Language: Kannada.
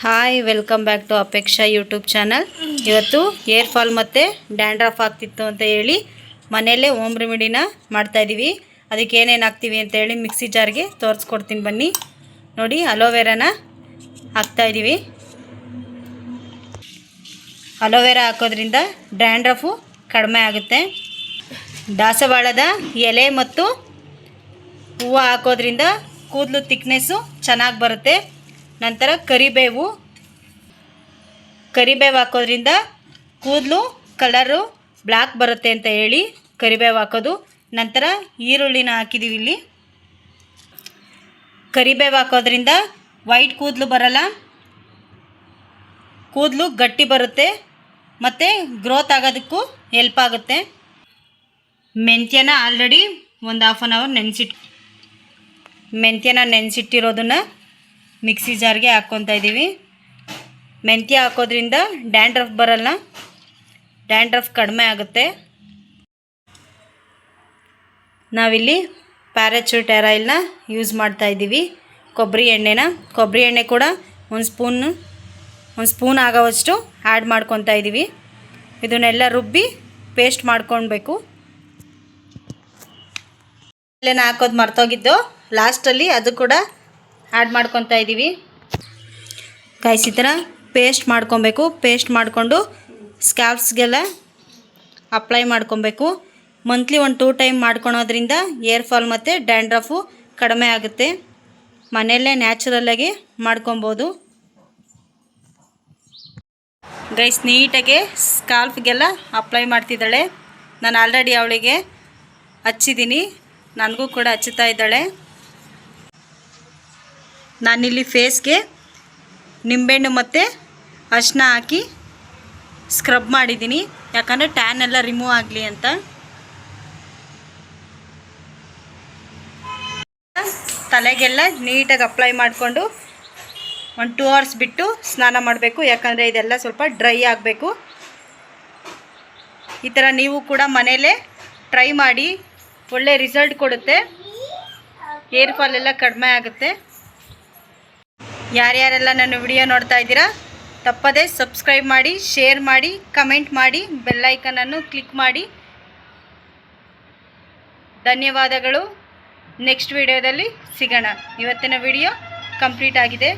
Hi welcome back to Apeksha YouTube channel ಇವತ್ತು ಏರ್ ಫಾಲ್ ಮತ್ತು ಡ್ಯಾಂಡ್ರಫ್ ಆಗ್ತಿತ್ತು ಅಂತ ಹೇಳಿ ಮನೆಯಲ್ಲೇ ಓಮ್ ರೆಮಿಡಿನ ಮಾಡ್ತಾಯಿದ್ದೀವಿ ಅದಕ್ಕೆ ಏನೇನು ಹಾಕ್ತೀವಿ ಅಂತ ಹೇಳಿ ಮಿಕ್ಸಿ ಜಾರ್ಗೆ ತೋರಿಸ್ಕೊಡ್ತೀನಿ ಬನ್ನಿ ನೋಡಿ ಅಲೋವೆರಾನ ಹಾಕ್ತಾಯಿದ್ದೀವಿ ಅಲೋವೆರಾ ಹಾಕೋದ್ರಿಂದ ಡ್ಯಾಂಡ್ರಫು ಕಡಿಮೆ ಆಗುತ್ತೆ ದಾಸವಾಳದ ಎಲೆ ಮತ್ತು ಹೂವು ಹಾಕೋದ್ರಿಂದ ಕೂದಲು ತಿಕ್ನೆಸ್ಸು ಚೆನ್ನಾಗಿ ಬರುತ್ತೆ ನಂತರ ಕರಿಬೇವು. ಕರಿಬೇವು ಹಾಕೋದ್ರಿಂದ ಕೂದಲು, ಕಲರು ಬ್ಲ್ಯಾಕ್ ಬರುತ್ತೆ ಅಂತ ಹೇಳಿ ಕರಿಬೇವು ಹಾಕೋದು. ನಂತರ ಈರುಳ್ಳಿನ ಹಾಕಿದ್ದೀವಿ ಇಲ್ಲಿ. ಕರಿಬೇವು ಹಾಕೋದ್ರಿಂದ ವೈಟ್ ಕೂದಲು ಬರಲ್ಲ. ಕೂದಲು ಗಟ್ಟಿ ಬರುತ್ತೆ ಮತ್ತು ಗ್ರೋತ್ ಆಗೋದಕ್ಕೂ ಹೆಲ್ಪ್ ಆಗುತ್ತೆ. ಮೆಂತ್ಯನ ಆಲ್ರೆಡಿ ಒಂದು ಹಾಫ್ ಆನ್ ಅವರ್ ನೆನೆಸಿಟ್ಟು ಮೆಂತ್ಯನ ನೆನೆಸಿಟ್ಟಿರೋದನ್ನ ಮಿಕ್ಸಿ ಜಾರ್ಗೆ ಹಾಕ್ಕೊತಾ ಇದ್ದೀವಿ ಮೆಂತ್ಯ ಹಾಕೋದ್ರಿಂದ ಡ್ಯಾಂಡ್ರಫ್ ಬರಲ್ಲ. ಡ್ಯಾಂಡ್ರಫ್ ಕಡಿಮೆ ಆಗುತ್ತೆ. ನಾವಿಲ್ಲಿ ಪ್ಯಾರಾಚೂಟ್ ಆಯಿಲ್ನ ಯೂಸ್ ಮಾಡ್ತಾ ಇದ್ದೀವಿ ಕೊಬ್ಬರಿ ಎಣ್ಣೆನ. ಕೊಬ್ಬರಿ ಎಣ್ಣೆ ಕೂಡ ಒಂದು ಸ್ಪೂನು, ಒಂದು ಸ್ಪೂನ್ ಆಗೋವಷ್ಟು ಆ್ಯಡ್ ಮಾಡ್ಕೊತಾ ಇದ್ದೀವಿ ಇದನ್ನೆಲ್ಲ ರುಬ್ಬಿ ಪೇಸ್ಟ್ ಮಾಡ್ಕೊಳ್ಬೇಕು ಹಾಕೋದು ಮರ್ತೋಗಿದ್ದು, ಲಾಸ್ಟಲ್ಲಿ ಅದು ಕೂಡ ಆ್ಯಡ್ ಮಾಡ್ಕೊತಾ ಇದ್ದೀವಿ ಈ ಥರ ಪೇಸ್ಟ್ ಮಾಡ್ಕೊಬೇಕು. ಪೇಸ್ಟ್ ಮಾಡಿಕೊಂಡು ಸ್ಕ್ಯಾಲ್ಪ್ಸ್ಗೆಲ್ಲ ಅಪ್ಲೈ ಮಾಡ್ಕೊಬೇಕು. ಮಂತ್ಲಿ ಒಂದು ಟೂ ಟೈಮ್ ಮಾಡ್ಕೊಳೋದ್ರಿಂದ ಏರ್ ಫಾಲ್ ಮತ್ತು ಡ್ಯಾಂಡ್ರಫು ಕಡಿಮೆ ಆಗುತ್ತೆ. ಮನೆಯಲ್ಲೇ ನ್ಯಾಚುರಲ್ಲಾಗಿ ಮಾಡ್ಕೊಬೋದು. ಗೈಸ್ ನೀಟಾಗಿ ಸ್ಕಾಲ್ಫ್ಗೆಲ್ಲ ಅಪ್ಲೈ ಮಾಡ್ತಿದ್ದಾಳೆ. ನಾನು ಆಲ್ರೆಡಿ ಅವಳಿಗೆ ಹಚ್ಚಿದ್ದೀನಿ. ನನಗೂ ಕೂಡ ಹಚ್ಚುತ್ತಾ ಇದ್ದಾಳೆ. ನಾನಿಲ್ಲಿ ಫೇಸ್ಗೆ ನಿಂಬೆಹಣ್ಣು ಮತ್ತು ಅರಿಶಿನ ಹಾಕಿ ಸ್ಕ್ರಬ್ ಮಾಡಿದ್ದೀನಿ. ಯಾಕಂದರೆ ಟ್ಯಾನ್ ಎಲ್ಲ ರಿಮೂವ್ ಆಗಲಿ ಅಂತ. ತಲೆಗೆಲ್ಲ ನೀಟಾಗಿ ಅಪ್ಲೈ ಮಾಡಿಕೊಂಡು ಒಂದು ಟೂ ಅವರ್ಸ್ ಬಿಟ್ಟು ಸ್ನಾನ ಮಾಡಬೇಕು. ಯಾಕಂದರೆ ಇದೆಲ್ಲ ಸ್ವಲ್ಪ ಡ್ರೈ ಆಗಬೇಕು. ಈ ಥರ ನೀವು ಕೂಡ ಮನೇಲೇ ಟ್ರೈ ಮಾಡಿ ಒಳ್ಳೆ ರಿಸಲ್ಟ್ ಕೊಡುತ್ತೆ. ಏರ್ ಫಾಲ್ ಎಲ್ಲ ಕಡಿಮೆ ಆಗುತ್ತೆ. ಯಾರ್ಯಾರೆಲ್ಲ ನನ್ನ ವಿಡಿಯೋ ನೋಡ್ತಾ ಇದ್ದೀರಾ, ತಪ್ಪದೇ ಸಬ್ಸ್ಕ್ರೈಬ್ ಮಾಡಿ ಶೇರ್ ಮಾಡಿ ಕಮೆಂಟ್ ಮಾಡಿ ಬೆಲ್ಲೈಕನನ್ನು ಕ್ಲಿಕ್ ಮಾಡಿ. ಧನ್ಯವಾದಗಳು. ನೆಕ್ಸ್ಟ್ ವಿಡಿಯೋದಲ್ಲಿ ಸಿಗೋಣ. ಇವತ್ತಿನ ವಿಡಿಯೋ ಕಂಪ್ಲೀಟ್ ಆಗಿದೆ.